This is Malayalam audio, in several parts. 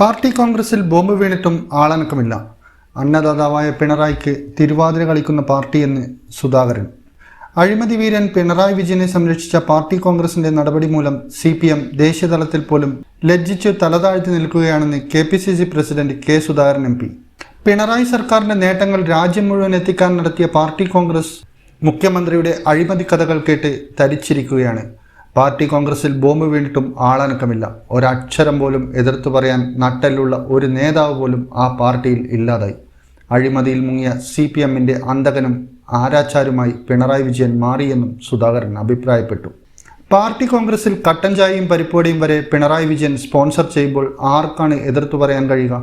പാർട്ടി കോൺഗ്രസിൽ ബോംബ് വീണിട്ടും ആളനക്കമില്ല. അന്നദാതാവായ പിണറായിക്ക് തിരുവാതിര കളിക്കുന്ന പാർട്ടിയെന്ന് സുധാകരൻ. അഴിമതി വീരൻ പിണറായി വിജയനെ സംരക്ഷിച്ച പാർട്ടി കോൺഗ്രസിന്റെ നടപടി മൂലം സി പി എം ദേശീയതലത്തിൽ പോലും ലജ്ജിച്ചു തലതാഴ്ത്തി നിൽക്കുകയാണെന്ന് K P C C president K Sudhakaran M P. Pinarayi സർക്കാരിന്റെ നേട്ടങ്ങൾ രാജ്യം മുഴുവൻ എത്തിക്കാൻ നടത്തിയ പാർട്ടി കോൺഗ്രസ് മുഖ്യമന്ത്രിയുടെ അഴിമതി കഥകൾ കേട്ട് തരിച്ചിരിക്കുകയാണ്. പാർട്ടി കോൺഗ്രസിൽ ബോംബ് വീണിട്ടും ആളനക്കമില്ല. ഒരക്ഷരം പോലും എതിർത്തു പറയാൻ നട്ടെല്ലുള്ള ഒരു നേതാവ് പോലും ആ പാർട്ടിയിൽ ഇല്ലാതായി. അഴിമതിയിൽ മുങ്ങിയ സി പി എമ്മിന്റെ അന്തകനും ആരാച്ചാരുമായി പിണറായി വിജയൻ മാറിയെന്നും സുധാകരൻ അഭിപ്രായപ്പെട്ടു. പാർട്ടി കോൺഗ്രസിൽ കട്ടൻ ചായയും പരിപ്പോടിയും വരെ പിണറായി വിജയൻ സ്പോൺസർ ചെയ്യുമ്പോൾ ആർക്കാണ് എതിർത്തു പറയാൻ കഴിയുക?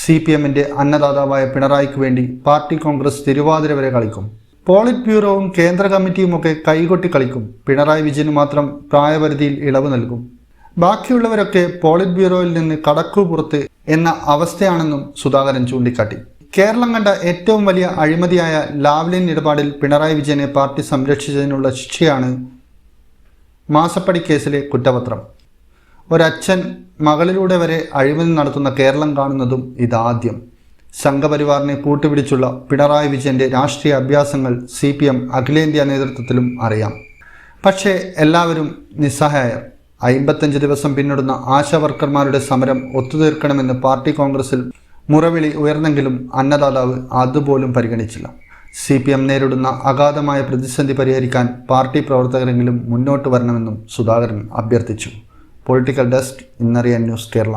സി പി എമ്മിന്റെ അന്നദാതാവായ പിണറായിക്ക് വേണ്ടി പാർട്ടി കോൺഗ്രസ് തിരുവാതിര വരെ കളിക്കും. പോളിറ്റ് ബ്യൂറോവും കേന്ദ്ര കമ്മിറ്റിയുമൊക്കെ കൈകൊട്ടി കളിക്കും. പിണറായി വിജയന് മാത്രം പ്രായപരിധിയിൽ ഇളവ് നൽകും. ബാക്കിയുള്ളവരൊക്കെ പോളിറ്റ് ബ്യൂറോയിൽ നിന്ന് കടക്കു പുറത്ത് എന്ന അവസ്ഥയാണെന്നും സുധാകരൻ ചൂണ്ടിക്കാട്ടി. കേരളം കണ്ട ഏറ്റവും വലിയ അഴിമതിയായ ലാവ്ലിൻ ഇടപാടിൽ പിണറായി വിജയനെ പാർട്ടി സംരക്ഷിച്ചതിനുള്ള ശിക്ഷയാണ് മാസപ്പടി കേസിലെ കുറ്റപത്രം. ഒരച്ഛൻ മകളിലൂടെ വരെ അഴിമതി നടത്തുന്ന കേരളം കാണുന്നതും ഇതാദ്യം. സംഘപരിവാറിനെ കൂട്ടുപിടിച്ചുള്ള പിണറായി വിജയന്റെ രാഷ്ട്രീയ അഭ്യാസങ്ങൾ സി പി എം അഖിലേന്ത്യാ നേതൃത്വത്തിലും അറിയാം. പക്ഷേ എല്ലാവരും നിസ്സഹായർ. അയിമ്പത്തഞ്ച് ദിവസം പിന്നിടുന്ന ആശാവർക്കർമാരുടെ സമരം ഒത്തുതീർക്കണമെന്ന് പാർട്ടി കോൺഗ്രസിൽ മുറവിളി ഉയർന്നെങ്കിലും അന്നദാതാവ് അതുപോലും പരിഗണിച്ചില്ല. സി പി എം നേരിടുന്ന അഗാധമായ പ്രതിസന്ധി പരിഹരിക്കാൻ പാർട്ടി പ്രവർത്തകരെങ്കിലും മുന്നോട്ട് വരണമെന്നും സുധാകരൻ അഭ്യർത്ഥിച്ചു. പൊളിറ്റിക്കൽ ഡെസ്ക് ഇന്നറിയാൻ ന്യൂസ് കേരള.